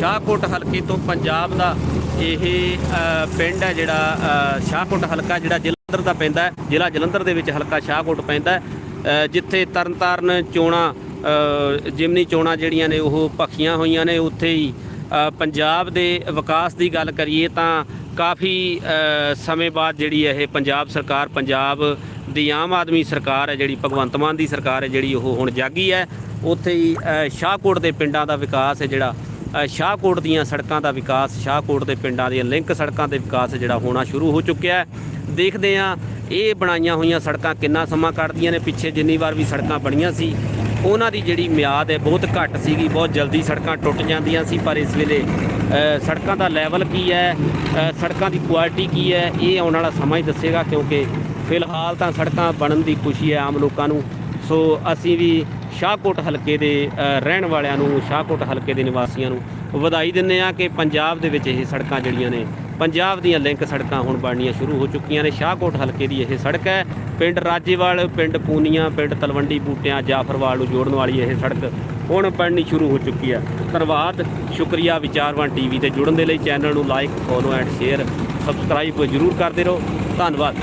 ਸ਼ਾਹਕੋਟ ਹਲਕੇ ਤੋਂ ਪੰਜਾਬ ਦਾ ਇਹ ਪਿੰਡ ਹੈ ਜਿਹੜਾ ਸ਼ਾਹਕੋਟ ਹਲਕਾ ਜਿਹੜਾ ਜਲੰਧਰ ਦਾ ਪੈਂਦਾ ਹੈ। ਜ਼ਿਲ੍ਹਾ ਜਲੰਧਰ ਦੇ ਵਿੱਚ ਹਲਕਾ ਸ਼ਾਹਕੋਟ ਪੈਂਦਾ ਹੈ। ਜਿੱਥੇ ਤਰਨਤਾਰਨ ਚੋਣਾਂ ਜਿਮਨੀ ਚੋਣਾਂ ਜਿਹੜੀਆਂ ਨੇ ਉਹ ਭਖੀਆਂ ਹੋਈਆਂ ਨੇ, ਉੱਥੇ ਹੀ ਪੰਜਾਬ ਦੇ ਵਿਕਾਸ ਦੀ ਗੱਲ ਕਰੀਏ ਤਾਂ ਕਾਫੀ ਸਮੇਂ ਬਾਅਦ ਜਿਹੜੀ ਇਹ ਪੰਜਾਬ ਸਰਕਾਰ, ਪੰਜਾਬ ਦੀ ਆਮ ਆਦਮੀ ਸਰਕਾਰ ਹੈ, ਜਿਹੜੀ ਭਗਵੰਤ ਮਾਨ ਦੀ ਸਰਕਾਰ ਹੈ, ਜਿਹੜੀ ਉਹ ਹੁਣ ਜਾਗੀ ਹੈ। ਉੱਥੇ ਹੀ ਸ਼ਾਹਕੋਟ ਦੇ ਪਿੰਡਾਂ ਦਾ ਵਿਕਾਸ ਹੈ ਜਿਹੜਾ ਸ਼ਾਹਕੋਟ ਦੀਆਂ ਸੜਕਾਂ ਦਾ ਵਿਕਾਸ, ਸ਼ਾਹਕੋਟ ਦੇ ਪਿੰਡਾਂ ਦੀਆਂ ਲਿੰਕ ਸੜਕਾਂ ਦੇ ਵਿਕਾਸ ਜਿਹੜਾ ਹੋਣਾ ਸ਼ੁਰੂ ਹੋ ਚੁੱਕਿਆ ਹੈ। ਦੇਖਦੇ ਹਾਂ, ਇਹ ਬਣਾਈਆਂ ਹੋਈਆਂ ਸੜਕਾਂ ਕਿੰਨਾ ਸਮਾਂ ਕੱਢਦੀਆਂ ਨੇ, ਪਿੱਛੇ ਜਿੰਨੀ ਵਾਰ ਵੀ ਸੜਕਾਂ ਬਣੀਆਂ ਸੀ, ਉਹਨਾਂ ਦੀ ਜਿਹੜੀ ਮਿਆਦ ਹੈ ਬਹੁਤ ਘੱਟ ਸੀਗੀ, ਬਹੁਤ ਜਲਦੀ ਸੜਕਾਂ ਟੁੱਟ ਜਾਂਦੀਆਂ ਸੀ, ਪਰ ਇਸ ਵੇਲੇ ਸੜਕਾਂ ਦਾ ਲੈਵਲ ਕੀ ਹੈ ਸੜਕਾਂ ਦੀ ਕੁਆਲਿਟੀ ਕੀ ਹੈ, ਇਹ ਆਉਣ ਵਾਲਾ ਸਮਾਂ ਹੀ ਦੱਸੇਗਾ, ਕਿਉਂਕਿ ਫਿਲਹਾਲ ਤਾਂ ਸੜਕਾਂ ਬਣਨ ਦੀ ਖੁਸ਼ੀ ਹੈ ਆਮ ਲੋਕਾਂ ਨੂੰ। ਸੋ ਅਸੀਂ ਵੀ ਸ਼ਾਹਕੋਟ ਹਲਕੇ ਦੇ ਰਹਿਣ ਵਾਲਿਆਂ ਨੂੰ, ਸ਼ਾਹਕੋਟ ਹਲਕੇ ਦੇ ਨਿਵਾਸੀਆਂ ਨੂੰ ਵਧਾਈ ਦਿੰਦੇ ਆ ਕਿ ਪੰਜਾਬ ਦੇ ਵਿੱਚ ਇਹ ਸੜਕਾਂ ਜਿਹੜੀਆਂ ਨੇ, ਪੰਜਾਬ ਦੀਆਂ ਲਿੰਕ ਸੜਕਾਂ ਹੁਣ ਬਣਨੀਆਂ ਸ਼ੁਰੂ ਹੋ ਚੁੱਕੀਆਂ ਨੇ। ਸ਼ਾਹਕੋਟ ਹਲਕੇ ਦੀ ਇਹ ਸੜਕ ਹੈ। ਪਿੰਡ ਰਾਜੇਵਾਲ, ਪਿੰਡ ਪੂਨੀਆਂ, ਪਿੰਡ ਤਲਵੰਡੀ ਬੂਟਿਆਂ, ਜਾਫਰਵਾਲ ਨੂੰ ਜੋੜਨ ਵਾਲੀ ਇਹ ਸੜਕ ਹੁਣ ਬਣਨੀ ਸ਼ੁਰੂ ਹੋ ਚੁੱਕੀ ਹੈ। ਧੰਨਵਾਦ। ਸ਼ੁਕਰੀਆ ਵਿਚਾਰਵਾਨ ਟੀਵੀ ਤੇ ਜੁੜਨ ਦੇ ਲਈ। ਚੈਨਲ ਨੂੰ like, follow and share subscribe ਜ਼ਰੂਰ ਕਰਦੇ ਰਹੋ। ਧੰਨਵਾਦ।